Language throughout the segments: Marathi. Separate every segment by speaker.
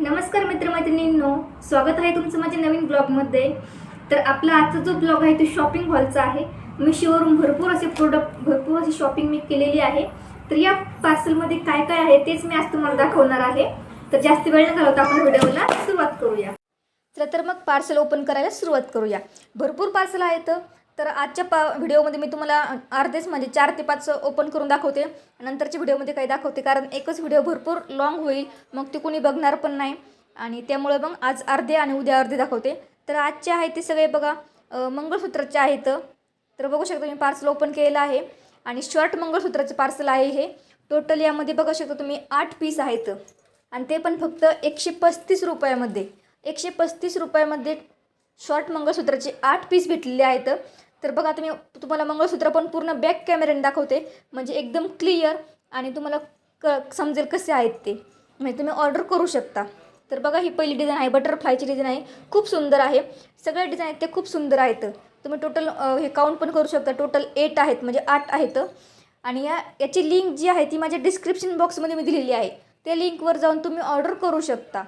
Speaker 1: नमस्कार मित्रमैत्रिणींनो स्वागत आहे तुमचं माझ्या नवीन ब्लॉगमध्ये. तर आपला आजचा जो ब्लॉग आहे तो शॉपिंग हॉलचा आहे. मी शोवरून भरपूर असे प्रोडक्ट भरपूर अशी शॉपिंग मी केलेली आहे. तर या पार्सलमध्ये काय काय आहे तेच मी आज तुम्हाला दाखवणार आहे. तर जास्त वेळ न घालवता आपण व्हिडिओला सुरुवात करूया. चला तर मग पार्सल ओपन करायला सुरुवात करूया. भरपूर पार्सल आहेत. तर आजच्या पा व्हिडिओमध्ये मी तुम्हाला अर्धेच म्हणजे चार ते पाच ओपन करून दाखवते. नंतरच्या व्हिडिओमध्ये काही दाखवते कारण एकच व्हिडिओ भरपूर लॉंग होईल मग ते कोणी बघणार पण नाही. आणि त्यामुळे मग आज अर्धे आणि उद्या अर्धे दाखवते. तर आजचे आहे ते सगळे बघा मंगळसूत्राचे आहेत. तर बघू शकता मी पार्सल ओपन केलेलं आहे. आणि शॉर्ट मंगळसूत्राचं पार्सल आहे हे. टोटल यामध्ये बघू शकता तुम्ही आठ पीस आहेत. आणि ते पण फक्त एकशे पस्तीस रुपयामध्ये. एकशे पस्तीस रुपयामध्ये शॉर्ट मंगळसूत्राचे आठ पीस भेटलेले आहेत. तर बघा तुम्ही तुम्हाला मंगळसूत्र पण पूर्ण बॅक कॅमेऱ्याने दाखवते. म्हणजे एकदम क्लिअर आणि तुम्हाला क समजेल कसे आहेत ते. म्हणजे तुम्ही ऑर्डर करू शकता. तर बघा ही पहिली डिझाईन आहे. बटरफ्लायची डिझाईन आहे. खूप सुंदर आहे. सगळ्या डिझाईन आहेत ते खूप सुंदर आहेत. तुम्ही टोटल हे काउंट पण करू शकता. टोटल एट आहेत म्हणजे आठ आहेत. आणि या याची लिंक जी आहे ती माझ्या डिस्क्रिप्शन बॉक्समध्ये मी दिलेली आहे. त्या लिंकवर जाऊन तुम्ही ऑर्डर करू शकता.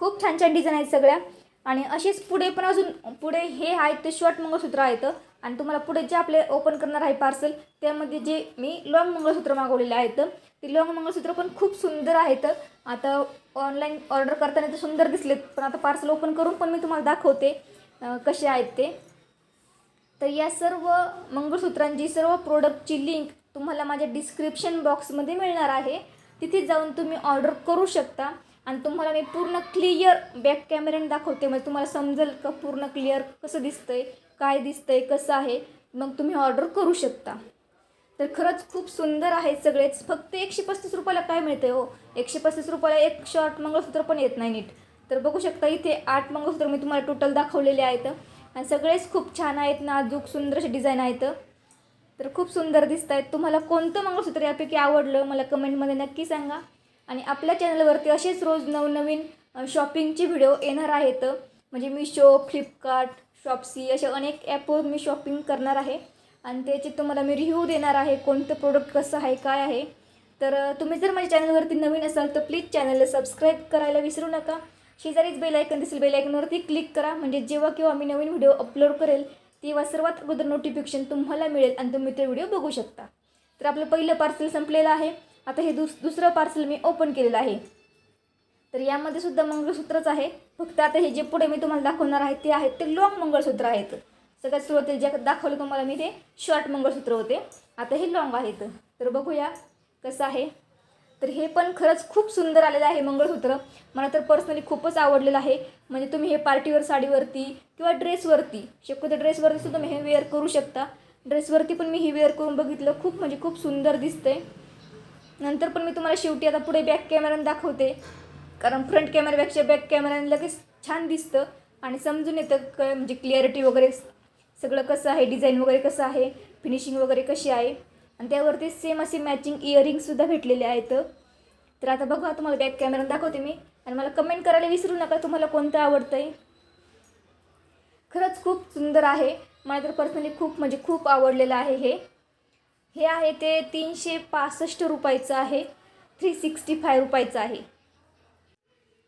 Speaker 1: खूप छान छान डिझाईन आहेत सगळ्या. आणि असेच पुढे पण अजून पुढे हे आहेत ते शॉर्ट मंगळसूत्र आहेत आणि तुम्हाला पुढे जे आपले ओपन करणार आहे पार्सल त्यामध्ये जे मी लॉंग मंगळसूत्र मागवलेले आहेत ते लॉंग मंगळसूत्र पण खूप सुंदर आहेत आता ऑनलाईन ऑर्डर करताना ते सुंदर दिसलेत पण आता पार्सल ओपन करून पण मी तुम्हाला दाखवते कसे आहेत ते. तर या सर्व मंगळसूत्रांची सर्व प्रोडक्टची लिंक तुम्हाला माझ्या डिस्क्रिप्शन बॉक्समध्ये मिळणार आहे. तिथे जाऊन तुम्ही ऑर्डर करू शकता. आणि तुम्हाला मी पूर्ण क्लिअर बॅक कॅमेऱ्याने दाखवते. म्हणजे तुम्हाला समजेल का पूर्ण क्लिअर कसं दिसतंय काय दिसतंय कसं आहे. मग तुम्ही ऑर्डर करू शकता. तर खरंच खूप सुंदर आहेत सगळेच फक्त एकशे पस्तीस रुपयाला काय मिळते हो? एकशे पस्तीस रुपयाला एक शॉर्ट मंगळसूत्र पण येत नाही नीट. तर बघू शकता इथे आठ मंगळसूत्र मी तुम्हाला टोटल दाखवलेले आहेत. आणि सगळेच खूप छान आहेत नाजूक सुंदर असे डिझाईन आहेत. तर खूप सुंदर दिसत आहेत तुम्हाला कोणतं मंगळसूत्र यापैकी आवडलं मला कमेंटमध्ये नक्की सांगा. आणि आपल्या चॅनलवरती असेच रोज नवनवीन शॉपिंगचे व्हिडिओ येणार आहेत. म्हणजे मिशो फ्लिपकार्ट शॉपसी असे अनेक ॲपवर मी शॉपिंग करणार आहे. आणि त्याचे तुम्हाला मी रिव्ह्यू देणार आहे कोणतं प्रोडक्ट कसं आहे काय आहे. तर तुम्ही जर माझ्या चॅनलवरती नवीन असाल तर प्लीज चॅनलला सबस्क्राईब करायला विसरू नका. शेजारीच बेल आयकन दिसेल बेलएकनवरती क्लिक करा. म्हणजे जेव्हा केव्हा मी नवीन व्हिडिओ अपलोड करेल तेव्हा सर्वात अगोदर नोटिफिकेशन तुम्हाला मिळेल आणि तुम्ही ते व्हिडिओ बघू शकता. तर आपलं पहिलं पार्सल संपलेलं आहे. आता हे दुस दुसरं पार्सल मी ओपन केलेलं आहे. तर यामध्ये सुद्धा मंगळसूत्रच आहे. फक्त आता हे जे पुढे मी तुम्हाला दाखवणार आहे ते आहेत ते लॉंग मंगळसूत्र आहेत. सगळ्यात सुरुवातीला ज्या दाखवलं तुम्हाला मी ते शॉर्ट मंगळसूत्र होते. आता हे लॉंग आहेत. तर बघूया कसं आहे. तर हे पण खरंच खूप सुंदर आलेलं आहे मंगळसूत्र. मला तर पर्सनली खूपच आवडलेलं आहे. म्हणजे तुम्ही हे पार्टीवर साडीवरती किंवा ड्रेसवरती शक्यतो ड्रेसवरती सुद्धा तुम्ही हे वेअर करू शकता. ड्रेसवरती पण मी हे वेअर करून बघितलं. खूप म्हणजे खूप सुंदर दिसतंय. नंतर पण मी तुम्हाला शेवटी आता पुढे बॅक कॅमेऱ्याने दाखवते. कारण फ्रंट कॅमेऱ्यापेक्षा बॅक कॅमेऱ्याने लगेच छान दिसतं. आणि समजून येतं क म्हणजे क्लिअरिटी वगैरे सगळं कसं आहे डिझाईन वगैरे कसं आहे फिनिशिंग वगैरे कशी आहे. आणि त्यावरती सेम असे मॅचिंग इयरिंगसुद्धा भेटलेले आहेत. तर आता बघा तुम्हाला बॅक कॅमेरा दाखवते मी. आणि मला कमेंट करायला विसरू नका तुम्हाला कोणतं आवडतं आहे खरंच खूप सुंदर आहे. मला तर पर्सनली खूप म्हणजे खूप आवडलेलं आहे हे. हे आहे ते तीनशे पासष्ट रुपयाचं आहे. थ्री सिक्स्टी फाय रुपयाचं आहे.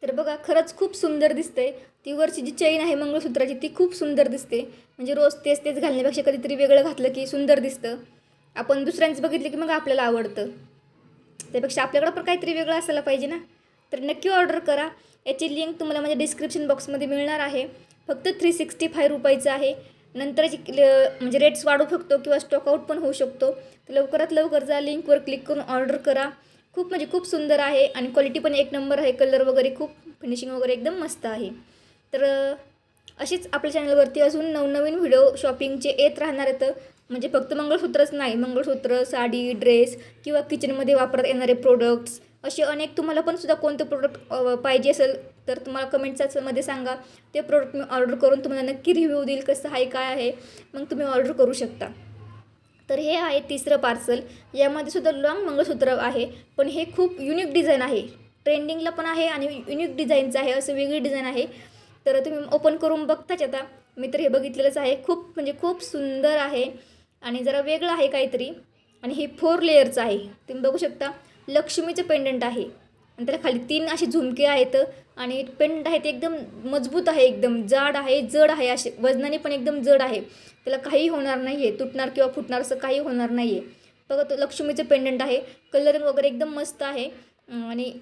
Speaker 1: तर बघा खरंच खूप सुंदर दिसते ती वरची जी चैन आहे मंगळसूत्राची ती खूप सुंदर दिसते. म्हणजे रोज तेच तेच घालण्यापेक्षा कधीतरी वेगळं घातलं की सुंदर दिसतं. आपण दुसऱ्यांचं बघितलं की मग आपल्याला आवडतं. त्यापेक्षा आपल्याकडं पण काहीतरी वेगळं असायला पाहिजे ना? तर नक्की ऑर्डर करा. याची लिंक तुम्हाला माझ्या डिस्क्रिप्शन बॉक्समध्ये मिळणार आहे. फक्त थ्री सिक्स्टी फाय रुपयाचं आहे. नंतरची म्हणजे रेट्स वाढू शकतो किंवा स्टॉकआउट पण होऊ शकतो. तर लवकरात लवकर जा लिंकवर क्लिक करून ऑर्डर करा. खूप म्हणजे खूप सुंदर आहे आणि क्वालिटी पण एक नंबर आहे. कलर वगैरे खूप फिनिशिंग वगैरे एकदम मस्त आहे. तर अशीच आपल्या चॅनलवरती अजून नवनवीन व्हिडिओ शॉपिंगचे येत राहणार आहेत. म्हणजे फक्त मंगळसूत्रच नाही. मंगळसूत्र साडी ड्रेस किंवा किचनमध्ये वापरत येणारे प्रोडक्ट्स असे अनेक तुम्हाला पण सुद्धा कोणतं प्रोडक्ट पाहिजे असेल तर तुम्हाला कमेंट्समध्ये मध्ये सांगा. ते प्रोडक्ट मी ऑर्डर करून तुम्हाला नक्की रिव्ह्यू देईल कसं आहे काय आहे. मग तुम्ही ऑर्डर करू शकता. तर हे आहे तिसरं पार्सल यामध्ये सुद्धा लॉंग मंगळसूत्र आहे पण हे खूप युनिक डिझाईन आहे. ट्रेंडिंगला पण आहे आणि युनिक डिझाईनचं आहे असं वेगळी डिझाईन आहे. तर तुम्ही ओपन करून बघताच आता मी तर हे बघितलेलंच आहे. खूप म्हणजे खूप सुंदर आहे आणि जरा वेगळं आहे काहीतरी. आणि हे फोर लेअरचं आहे. तुम्ही बघू शकता. लक्ष्मीचं पेंडंट आहे. आणि त्याला खाली तीन असे झुमके आहेत आणि पेंडंट आहे ते एकदम मजबूत आहे एकदम जाड आहे जड आहे असे वजनाने पण एकदम जड आहे. त्याला काही होणार नाही आहे तुटणार किंवा फुटणार असं काही होणार नाही आहे बघा तो लक्ष्मीचं पेंडंट आहे कलरिंग वगैरे एकदम मस्त आहे. आणि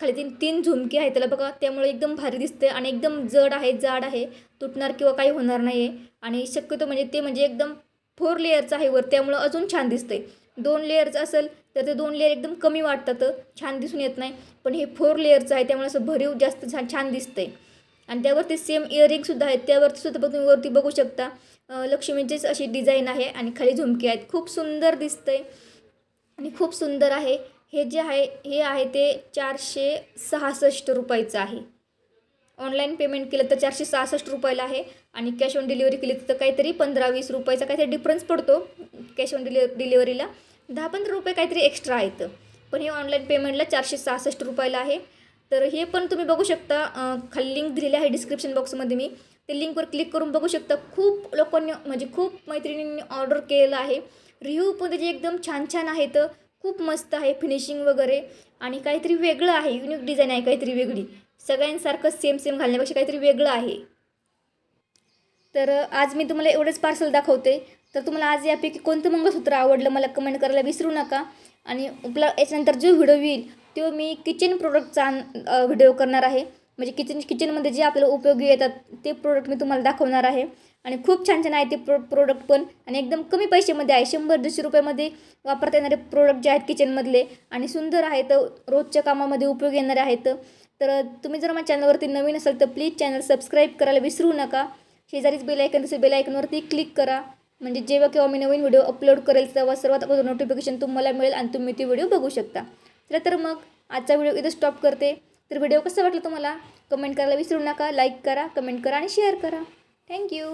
Speaker 1: खाली तीन तीन झुमके आहे त्याला बघा त्यामुळे एकदम भारी दिसते आणि एकदम जड आहे जाड आहे तुटणार किंवा काही होणार नाही आहे आणि शक्यतो म्हणजे ते म्हणजे एकदम फोर लेअरचं आहे वर त्यामुळं अजून छान दिसतंय. दोन लेअरचं असेल तर ते दोन लेअर एकदम कमी वाटतात. छान दिसून येत नाही. पण हे फोर लेअरचं आहे त्यामुळे असं भरीव जास्त छान छान दिसतं आहे आणि त्यावरती सेम इयरिंगसुद्धा आहेत. त्यावरती सुद्धा बघ तुम्ही वरती बघू शकता. लक्ष्मीचीच अशी डिझाईन आहे आणि खाली झुमके आहेत. खूप सुंदर दिसतंय आणि खूप सुंदर आहे. हे जे आहे हे आहे ते चारशे सहासष्ट रुपयाचं आहे. ऑनलाईन पेमेंट केलं तर चारशे सहासष्ट रुपयाला आहे. आणि कॅश ऑन डिलिव्हरी केली तर काहीतरी पंधरा वीस रुपयाचा काहीतरी डिफरन्स पडतो. कॅश ऑन डिलि डिलिव्हरीला दहा पंधरा रुपये काहीतरी एक्स्ट्रा आहेत. पण हे ऑनलाईन पेमेंटला चारशे सहासष्ट रुपयाला आहे. तर हे पण तुम्ही बघू शकता. खाली लिंक दिलेली आहे डिस्क्रिप्शन बॉक्समध्ये मी. ते लिंकवर क्लिक करून बघू शकता. खूप लोकांनी म्हणजे खूप मैत्रिणींनी ऑर्डर केलेलं आहे. रिव्ह्यू पण त्याचे एकदम छान छान आहेत खूप मस्त आहे फिनिशिंग वगैरे. आणि काहीतरी वेगळं आहे. युनिक डिझाईन आहे काहीतरी वेगळी. सगळ्यांसारखं सेम सेम घालण्यापेक्षा काहीतरी वेगळं आहे. तर आज मी तुम्हाला एवढंच पार्सल दाखवते. तर तुम्हाला आज यापैकी कोणतं मंगळसूत्र आवडलं मला कमेंट करायला विसरू नका. आणि आपला याच्यानंतर जो व्हिडिओ येईल तो मी किचन प्रोडक्टचा व्हिडिओ करणार आहे. म्हणजे किचन किचनमध्ये जे आपल्याला उपयोगी येतात ते प्रोडक्ट मी तुम्हाला दाखवणार आहे. आणि खूप छान छान आहे ते प्रो प्रोडक्ट पण. आणि एकदम कमी पैशामध्ये आहे. शंभर दीडशे रुपयामध्ये वापरता येणारे प्रोडक्ट जे आहेत किचनमधले आणि सुंदर आहेत रोजच्या कामामध्ये उपयोगी येणारे आहेत. तर तुम्ही जर माझ्या चॅनलवरती नवीन असाल तर प्लीज चॅनल सबस्क्राईब करायला विसरू नका. शेजारीच बेलायकन तसं बेलायकनवरती क्लिक करा. म्हणजे जेव्हा केव्हा मी नवीन व्हिडिओ अपलोड करेल तेव्हा सर्वात अगोदर नोटिफिकेशन तुम्हाला मिळेल आणि तुम्ही ती व्हिडिओ बघू शकता. चला तर मग आजचा व्हिडिओ इथं स्टॉप करते. तर व्हिडिओ कसा वाटला तुम्हाला? कमेंट करायला विसरू नका लाईक करा कमेंट करा आणि शेअर करा. थँक्यू